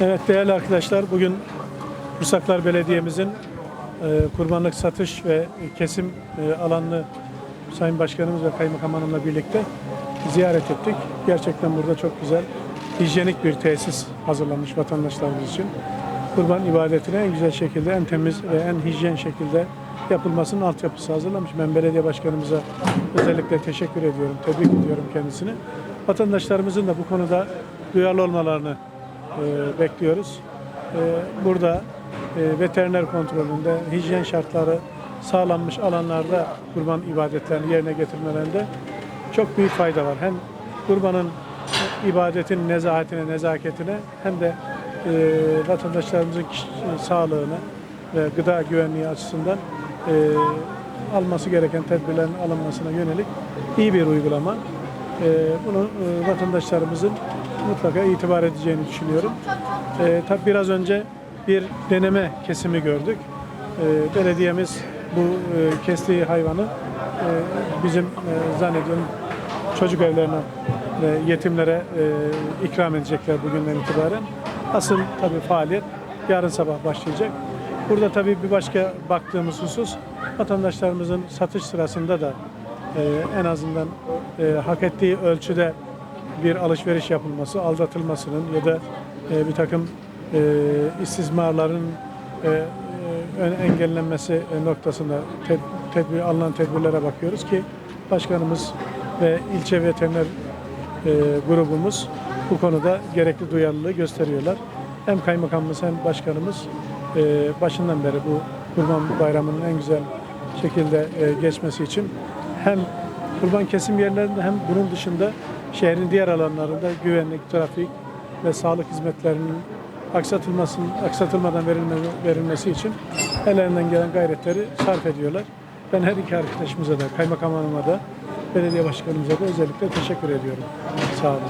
Evet değerli arkadaşlar bugün Bursaklar Belediye'mizin e, kurbanlık satış ve kesim e, alanını Sayın Başkanımız ve Kaymakam Hanım'la birlikte ziyaret ettik. Gerçekten burada çok güzel hijyenik bir tesis hazırlanmış vatandaşlarımız için. Kurban ibadetine en güzel şekilde, en temiz ve en hijyen şekilde yapılmasının altyapısı hazırlamış. Ben belediye başkanımıza özellikle teşekkür ediyorum, tebrik ediyorum kendisini. Vatandaşlarımızın da bu konuda duyarlı olmalarını e, bekliyoruz. E, burada e, veteriner kontrolünde, hijyen şartları sağlanmış alanlarda kurban ibadetlerini yerine getirmelerinde çok büyük fayda var. Hem kurbanın ibadetin nezahatine, nezaketine hem de vatandaşlarımızın sağlığına ve gıda güvenliği açısından alması gereken tedbirlerin alınmasına yönelik iyi bir uygulama. E, bunu e, vatandaşlarımızın mutlaka itibar edeceğini düşünüyorum. E, tabi biraz önce bir deneme kesimi gördük. E, belediyemiz bu e, kestiği hayvanı e, bizim zannediyorum çocuk evlerine ve yetimlere e, ikram edecekler bugünden itibaren. Asıl tabii faaliyet yarın sabah başlayacak. Burada tabii bir başka baktığımız husus vatandaşlarımızın satış sırasında da e, en azından e, hak ettiği ölçüde bir alışveriş yapılması, aldatılmasının ya da e, bir takım e, istismarların e, e, engellenmesi noktasında ted- tedbir, alınan tedbirlere bakıyoruz ki başkanımız ve ilçe veteriner e, grubumuz bu konuda gerekli duyarlılığı gösteriyorlar. Hem kaymakamımız hem başkanımız e, başından beri bu Kurban Bayramı'nın en güzel şekilde e, geçmesi için hem kurban kesim yerlerinde hem bunun dışında şehrin diğer alanlarında güvenlik, trafik ve sağlık hizmetlerinin aksatılmasın, aksatılmadan verilme, verilmesi için ellerinden gelen gayretleri sarf ediyorlar. Ben her iki arkadaşımıza da, kaymakam hanıma da, belediye başkanımıza da özellikle teşekkür ediyorum. Sağ olun.